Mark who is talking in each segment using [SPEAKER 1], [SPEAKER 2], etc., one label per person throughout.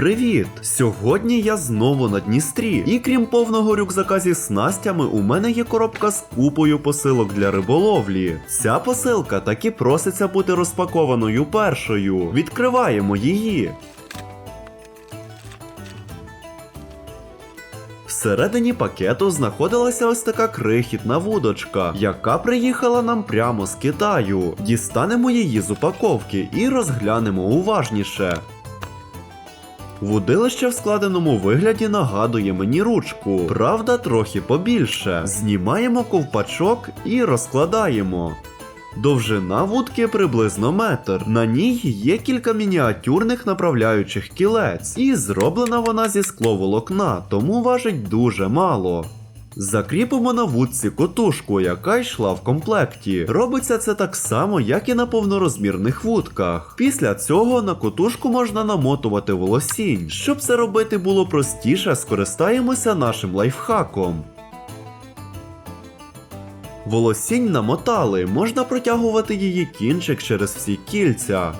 [SPEAKER 1] Привіт! Сьогодні я знову на Дністрі, і крім повного рюкзака зі снастями, у мене є коробка з купою посилок для риболовлі. Ця посилка таки проситься бути розпакованою першою. Відкриваємо її. Всередині пакету знаходилася ось така крихітна вудочка, яка приїхала нам прямо з Китаю. Дістанемо її з упаковки і розглянемо уважніше. Вудилище в складеному вигляді нагадує мені ручку, правда, трохи побільше. Знімаємо ковпачок і розкладаємо. Довжина вудки приблизно метр. На ній є кілька мініатюрних направляючих кілець, і зроблена вона зі скловолокна, тому важить дуже мало. Закріпимо на вудці котушку, яка йшла в комплекті. Робиться це так само, як і на повнорозмірних вудках. Після цього на котушку можна намотувати волосінь. Щоб це робити було простіше, скористаємося нашим лайфхаком. Волосінь намотали, можна протягувати її кінчик через всі кільця.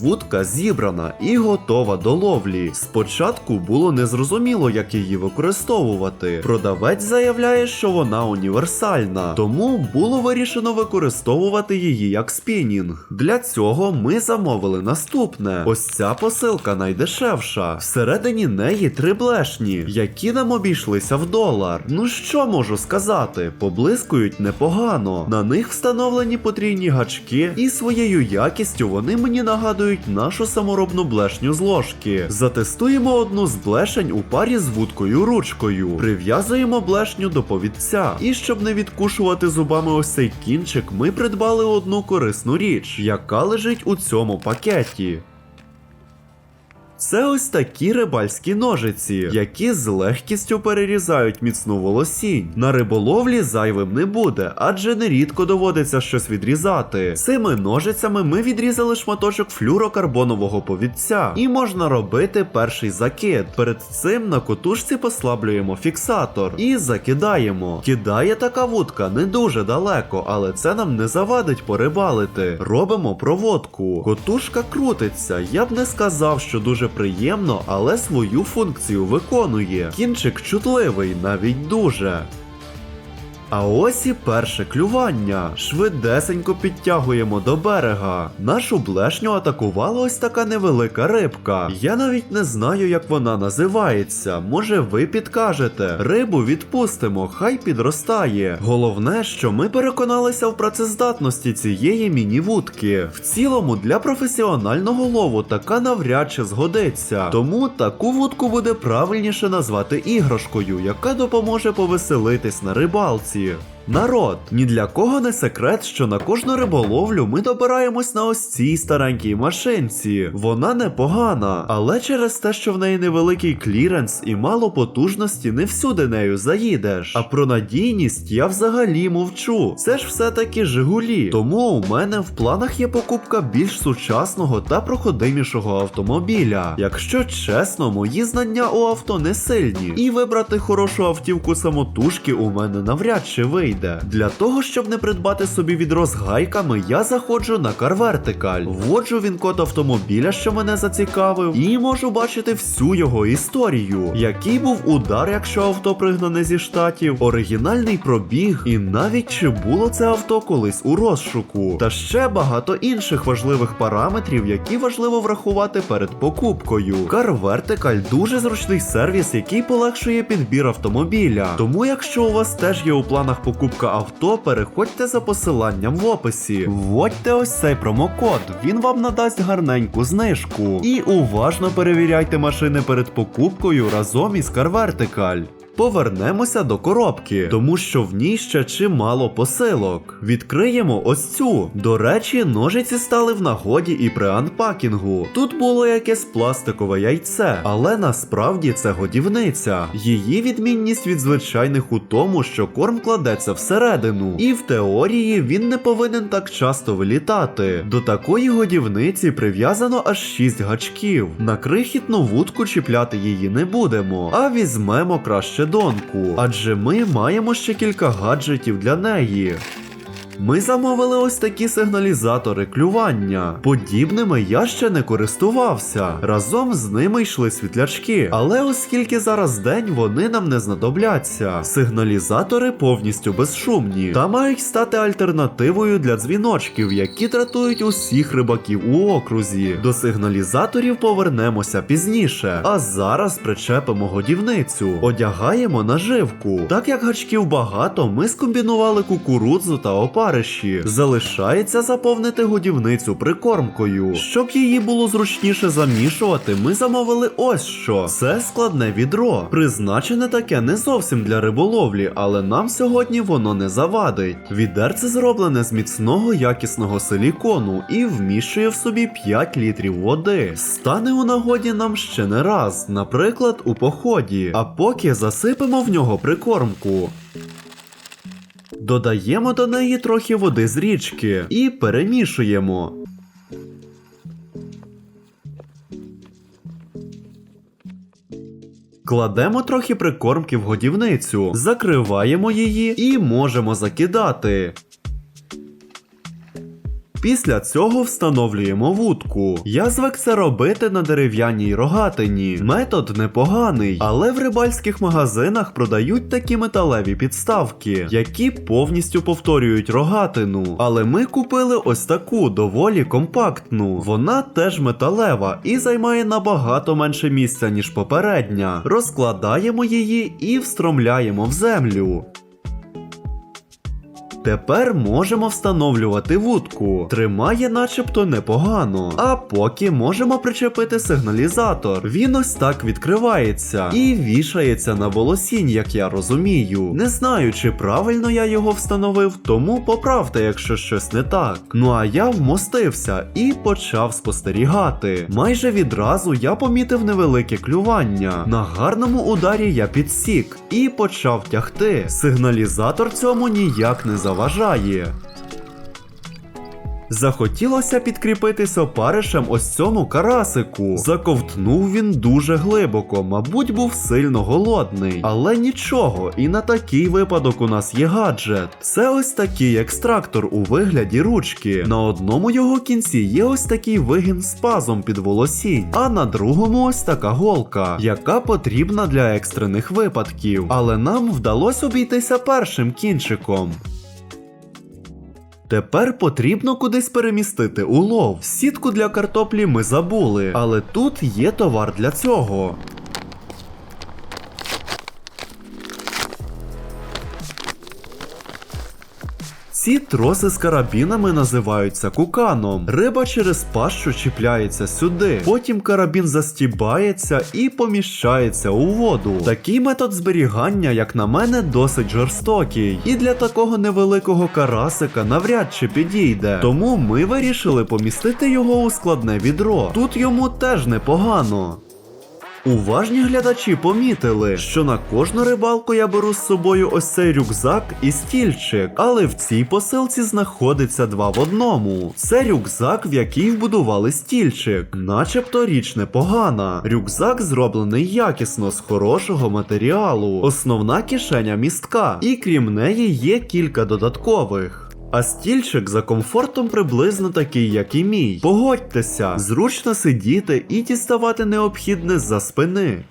[SPEAKER 1] Вудка зібрана і готова до ловлі. Спочатку було незрозуміло, як її використовувати. Продавець заявляє, що вона універсальна, тому було вирішено використовувати її як спінінг. Для цього ми замовили наступне: ось ця посилка найдешевша. Всередині неї три блешні, які нам обійшлися в долар. Ну що можу сказати? Поблискують непогано. На них встановлені потрійні гачки, і своєю якістю вони мені нагадують нашу саморобну блешню з ложки. Затестуємо одну з блешень у парі з вудкою ручкою. Прив'язуємо блешню до повідця. І щоб не відкушувати зубами ось цей кінчик, ми придбали одну корисну річ, яка лежить у цьому пакеті. Це ось такі рибальські ножиці, які з легкістю перерізають міцну волосінь. На риболовлі зайвим не буде, адже нерідко доводиться щось відрізати. Цими ножицями ми відрізали шматочок флюрокарбонового повідця, і можна робити перший закид. Перед цим на котушці послаблюємо фіксатор і закидаємо. Кидає така вудка не дуже далеко, але це нам не завадить порибалити. Робимо проводку. Котушка крутиться. Я б не сказав, що дуже приємно, але свою функцію виконує. Кінчик чутливий, навіть дуже. А ось і перше клювання. Швидесенько підтягуємо до берега. Нашу блешню атакувала ось така невелика рибка. Я навіть не знаю, як вона називається. Може, ви підкажете. Рибу відпустимо, хай підростає. Головне, що ми переконалися в працездатності цієї міні-вудки. В цілому для професіонального лову така навряд чи згодиться. Тому таку вудку буде правильніше назвати іграшкою, яка допоможе повеселитись на рибалці. you. Народ, ні для кого не секрет, що на кожну риболовлю ми добираємось на ось цій старенькій машинці. Вона непогана, але через те, що в неї невеликий кліренс і мало потужності, не всюди нею заїдеш. А про надійність я взагалі мовчу. Це ж все-таки Жигулі. Тому у мене в планах є покупка більш сучасного та проходимішого автомобіля. Якщо чесно, мої знання у авто не сильні, і вибрати хорошу автівку самотужки у мене навряд чи вийде. Для того, щоб не придбати собі відро з гайками, я заходжу на CarVertical, вводжу він код автомобіля, що мене зацікавив, і можу бачити всю його історію, який був удар, якщо авто пригнане зі штатів, оригінальний пробіг, і навіть чи було це авто колись у розшуку, та ще багато інших важливих параметрів, які важливо врахувати перед покупкою. CarVertical дуже зручний сервіс, який полегшує підбір автомобіля. Тому, якщо у вас теж є у планах покупка авто, переходьте за посиланням в описі. Вводьте ось цей промокод, він вам надасть гарненьку знижку. І уважно перевіряйте машини перед покупкою разом із CarVertical. Повернемося до коробки, тому що в ній ще чимало посилок. Відкриємо ось цю. До речі, ножиці стали в нагоді і при анпакінгу. Тут було якесь пластикове яйце, але насправді це годівниця. Її відмінність від звичайних у тому, що корм кладеться всередину, і в теорії він не повинен так часто вилітати. До такої годівниці прив'язано аж 6 гачків. На крихітну вудку чіпляти її не будемо, а візьмемо краще донку, адже ми маємо ще кілька гаджетів для неї. Ми замовили ось такі сигналізатори клювання. Подібними я ще не користувався. Разом з ними йшли світлячки. Але оскільки зараз день, вони нам не знадобляться. Сигналізатори повністю безшумні та мають стати альтернативою для дзвіночків, які дратують усіх рибаків у окрузі. До сигналізаторів повернемося пізніше. А зараз причепимо годівницю, одягаємо наживку. Так як гачків багато, ми скомбінували кукурудзу та опариші. Залишається заповнити годівницю прикормкою. Щоб її було зручніше замішувати, ми замовили ось що. Це складне відро. Призначене таке не зовсім для риболовлі, але нам сьогодні воно не завадить. Відерце зроблене з міцного якісного силікону і вміщує в собі 5 літрів води. Стане у нагоді нам ще не раз, наприклад, у поході. А поки засипемо в нього прикормку. Додаємо до неї трохи води з річки і перемішуємо. Кладемо трохи прикормки в годівницю, закриваємо її і можемо закидати. Після цього встановлюємо вудку. Я звик це робити на дерев'яній рогатині. Метод непоганий, але в рибальських магазинах продають такі металеві підставки, які повністю повторюють рогатину. Але ми купили ось таку доволі компактну. Вона теж металева і займає набагато менше місця, ніж попередня. Розкладаємо її і встромляємо в землю. Тепер можемо встановлювати вудку. Тримає начебто непогано. А поки можемо причепити сигналізатор. Він ось так відкривається і вішається на волосінь, як я розумію. Не знаю, чи правильно я його встановив, тому поправте, якщо щось не так. Ну а я вмостився і почав спостерігати. Майже відразу я помітив невелике клювання. На гарному ударі я підсік і почав тягти. Сигналізатор цьому ніяк не заважає. Захотілося підкріпитись опаришем ось цьому карасику. Заковтнув він дуже глибоко, мабуть, був сильно голодний. Але нічого, і на такий випадок у нас є гаджет. Це ось такий екстрактор у вигляді ручки. На одному його кінці є ось такий вигін з пазом під волосінь, а на другому ось така голка, яка потрібна для екстрених випадків. Але нам вдалося обійтися першим кінчиком. Тепер потрібно кудись перемістити улов. Сітку для картоплі ми забули, але тут є товар для цього. Ці троси з карабінами називаються куканом. Риба через пащу чіпляється сюди. Потім карабін застібається і поміщається у воду. Такий метод зберігання, як на мене, досить жорстокий. І для такого невеликого карасика навряд чи підійде. Тому ми вирішили помістити його у складне відро. Тут йому теж непогано. Уважні глядачі помітили, що на кожну рибалку я беру з собою ось цей рюкзак і стільчик, але в цій посилці знаходиться два в одному. Це рюкзак, в який вбудували стільчик, начебто річ непогана. Рюкзак зроблений якісно з хорошого матеріалу, основна кишеня містка, і крім неї є кілька додаткових. А стільчик за комфортом приблизно такий, як і мій. Погодьтеся, зручно сидіти і діставати необхідне з-за спини.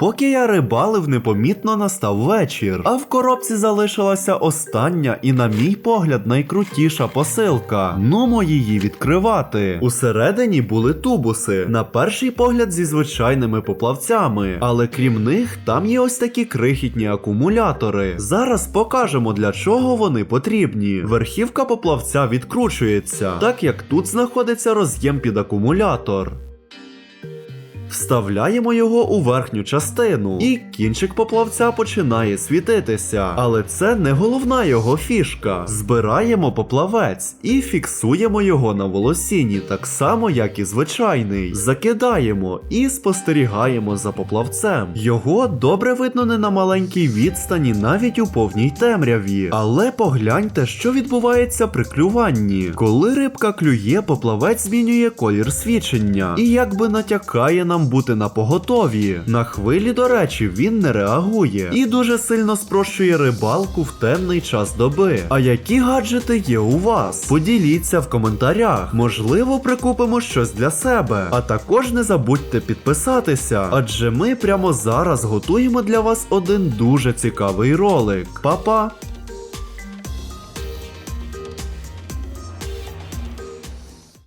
[SPEAKER 1] Поки я рибалив, непомітно настав вечір, а в коробці залишилася остання і, на мій погляд, найкрутіша посилка. Нумо її відкривати. Усередині були тубуси, на перший погляд зі звичайними поплавцями, але крім них, там є ось такі крихітні акумулятори. Зараз покажемо для чого вони потрібні. Верхівка поплавця відкручується, так як тут знаходиться роз'єм під акумулятор. Вставляємо його у верхню частину, і кінчик поплавця починає світитися. Але це не головна його фішка. Збираємо поплавець і фіксуємо його на волосіні, так само, як і звичайний. Закидаємо і спостерігаємо за поплавцем. Його добре видно не на маленькій відстані, навіть у повній темряві. Але погляньте, що відбувається при клюванні. Коли рибка клює, поплавець змінює колір свічення і якби натякає нам нам бути на поготові. На хвилі, до речі, він не реагує і дуже сильно спрощує рибалку в темний час доби. А які гаджети є у вас? Поділіться в коментарях. Можливо, прикупимо щось для себе. А також не забудьте підписатися, адже ми прямо зараз готуємо для вас один дуже цікавий ролик. Па-па!